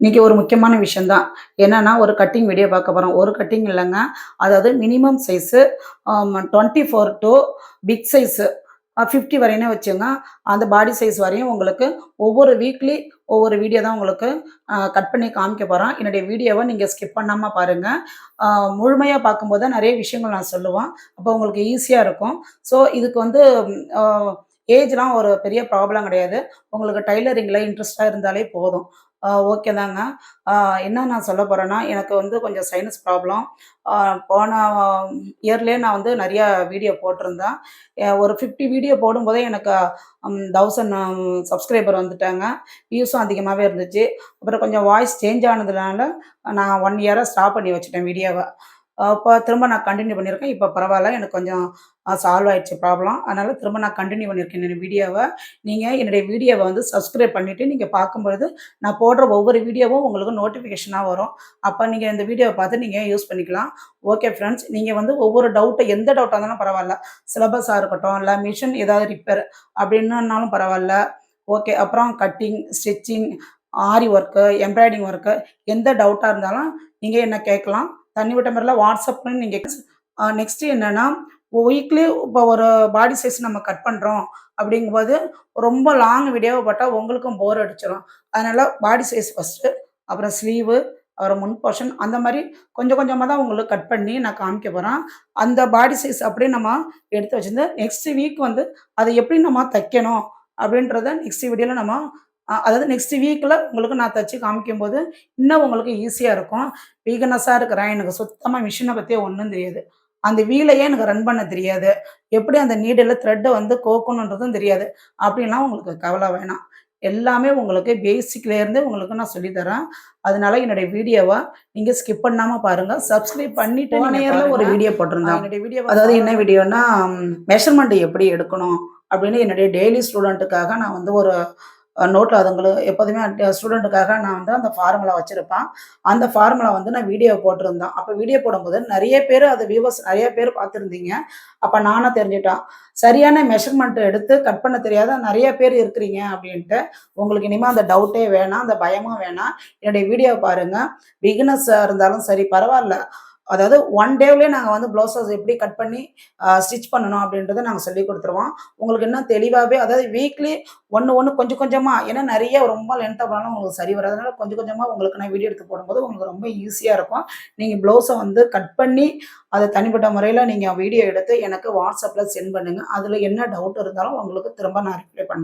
இன்றைக்கி ஒரு முக்கியமான விஷயந்தான் என்னென்னா ஒரு கட்டிங் வீடியோ பார்க்க போகிறோம் ஒரு கட்டிங் இல்லைங்க. அதாவது minimum size twenty four to big size fifty வரையினே வச்சுங்க. அந்த பாடி சைஸ் வரையும் உங்களுக்கு ஒவ்வொரு வீக்லி ஒவ்வொரு வீடியோ தான் உங்களுக்கு கட் பண்ணி காமிக்க போகிறோம் என்னுடைய வீடியோவை நீங்கள் ஸ்கிப் பண்ணாமல் பாருங்கள் முழுமையாக பார்க்கும்போது தான் நிறைய விஷயங்கள் நான் சொல்லுவேன். அப்போ உங்களுக்கு ஈஸியாக இருக்கும். ஸோ இதுக்கு வந்து ஏஜ்லாம் ஒரு பெரிய ப்ராப்ளம் கிடையாது. உங்களுக்கு டைலரிங்கில் இன்ட்ரெஸ்ட்டாக இருந்தாலே போதும். ஓகே தாங்க. என்ன நான் சொல்ல போகிறேன்னா எனக்கு வந்து கொஞ்சம் சைனஸ் ப்ராப்ளம் போன இயர்லேயே நான் வந்து நிறைய வீடியோ போட்டிருந்தேன். ஒரு ஃபிஃப்டி வீடியோ போடும்போதே எனக்கு தௌசண்ட் சப்ஸ்கிரைபர் வந்துட்டாங்க. வியூஸும் அதிகமாகவே இருந்துச்சு. அப்புறம் கொஞ்சம் வாய்ஸ் சேஞ்ச் ஆனதுனால நான் ஒன் இயராக ஸ்டாப் பண்ணி வச்சுட்டேன் வீடியோவை இப்போ திரும்ப நான் கண்டினியூ பண்ணியிருக்கேன். இப்போ பரவாயில்ல எனக்கு கொஞ்சம் சால்வ் ஆயிடுச்சு ப்ராப்ளம் அதனால் திரும்ப நான் கண்டினியூ பண்ணியிருக்கேன் என்னுடைய வீடியோவை நீங்கள் என்னுடைய வீடியோவை வந்து சப்ஸ்கிரைப் பண்ணிவிட்டு நீங்கள் பார்க்கும்பொழுது நான் போடுற ஒவ்வொரு வீடியோவும் உங்களுக்கு நோட்டிஃபிகேஷனாக வரும். அப்போ நீங்கள் இந்த வீடியோவை பார்த்து நீங்கள் யூஸ் பண்ணிக்கலாம். ஓகே ஃப்ரெண்ட்ஸ் நீங்கள் வந்து ஒவ்வொரு டவுட்டை எந்த டவுட்டாக இருந்தாலும் பரவாயில்ல. சிலபஸாக இருக்கட்டும் இல்லை மிஷின் ஏதாவது ரிப்பேர் அப்படின்னாலும் பரவாயில்ல. ஓகே அப்புறம் cutting stitching aari work embroidery work எந்த டவுட்டாக இருந்தாலும் நீங்கள் என்ன கேட்கலாம்? தண்ணி விட்ட மாதிரிலாம் வாட்ஸ்அப் பண்ணி நீங்கள் நெக்ஸ்ட்டு என்னென்னா வீக்லி இப்போ ஒரு பாடி சைஸ் நம்ம கட் பண்ணுறோம் அப்படிங்கும்போது ரொம்ப லாங் வீடியோவை போட்டால் உங்களுக்கும் போர் அடிச்சிடும் அதனால் பாடி சைஸ் ஃபஸ்ட்டு அப்புறம் ஸ்லீவு அப்புறம் முன் போர்ஷன் அந்த மாதிரி கொஞ்சம் கொஞ்சமாக தான் உங்களுக்கு கட் பண்ணி நான் காமிக்க போகிறேன் அந்த பாடி சைஸ் அப்படியே நம்ம எடுத்து வச்சுருந்து நெக்ஸ்ட் வீக் வந்து அதை எப்படி நம்ம தைக்கணும் அப்படின்றத நெக்ஸ்ட் வீடியோவில் நம்ம அதாவது நெக்ஸ்ட் வீக்கில் உங்களுக்கு நான் தைச்சி காமிக்கும்போது இன்னும் உங்களுக்கு ஈஸியாக இருக்கும். வீகனஸாக இருக்கிறேன் எனக்கு சுத்தமாக மிஷினை பற்றி ஒன்றும் தெரியாது. அந்த வீலையே எனக்கு ரன் பண்ண தெரியாது. எப்படி அந்த நீடில் த்ரெட்டை வந்து கோக்கணுன்றதும் தெரியாது. அப்படின்லாம் உங்களுக்கு கவலை வேணாம். எல்லாமே உங்களுக்கு பேசிக்லேருந்து உங்களுக்கு நான் சொல்லித்தரேன். அதனால என்னுடைய வீடியோவை நீங்கள் ஸ்கிப் பண்ணாமல் பாருங்கள் சப்ஸ்கிரைப் பண்ணிட்டு பாருங்க. ஒரு வீடியோ நான் போட்டிருந்தோம் என்னுடைய வீடியோ அதாவது என்ன வீடியோனா மெஷர்மெண்ட் எப்படி எடுக்கணும் அப்படின்னு என்னுடைய டெய்லி ஸ்டூடெண்ட்டுக்காக நான் வந்து ஒரு நோட்டில் அதுங்களுக்கு எப்போதுமே ஸ்டூடெண்ட்டுக்காக நான் வந்து அந்த ஃபார்முலா வச்சுருப்பேன். அந்த ஃபார்முலா வந்து நான் வீடியோ போட்டிருந்தேன். அப்போ வீடியோ போடும்போது நிறைய பேர் அது வியூவர்ஸ் நிறைய பேர் பார்த்துருந்தீங்க. அப்போ நானும் தெரிஞ்சுட்டேன். சரியான மெஷர்மெண்ட் எடுத்து கட் பண்ண தெரியாத நிறைய பேர் இருக்கிறீங்க அப்படின்ட்டு உங்களுக்கு இனிமேல் அந்த டவுட்டே வேணாம் அந்த பயமும் வேணாம். என்னுடைய வீடியோவை பாருங்கள் பிகினஸாக இருந்தாலும் சரி பரவாயில்ல. அதாவது ஒன் டேவ்லேயே நாங்கள் வந்து ப்ளவுசஸ் எப்படி கட் பண்ணி ஸ்டிச் பண்ணணும் அப்படின்றத நாங்கள் சொல்லி கொடுத்துருவோம். உங்களுக்கு இன்னும் தெளிவாகவே அதாவது வீக்லி ஒன்று ஒன்று கொஞ்சம் கொஞ்சமாக ஏன்னா நிறைய ரொம்ப லென்த்தாக போனாலும் உங்களுக்கு சரி வராதனால கொஞ்சம் கொஞ்சமாக உங்களுக்கு நான் வீடியோ எடுத்து போடும்போது உங்களுக்கு ரொம்ப ஈஸியாக இருக்கும். நீங்கள் ப்ளவுஸை வந்து கட் பண்ணி அதை தனிப்பட்ட முறையில் நீங்கள் வீடியோ எடுத்து எனக்கு வாட்ஸ்அப்பில் சென்ட் பண்ணுங்கள் அதில் என்ன டவுட் இருந்தாலும் உங்களுக்கு திரும்ப நான் ரிப்ளை பண்ணுறேன்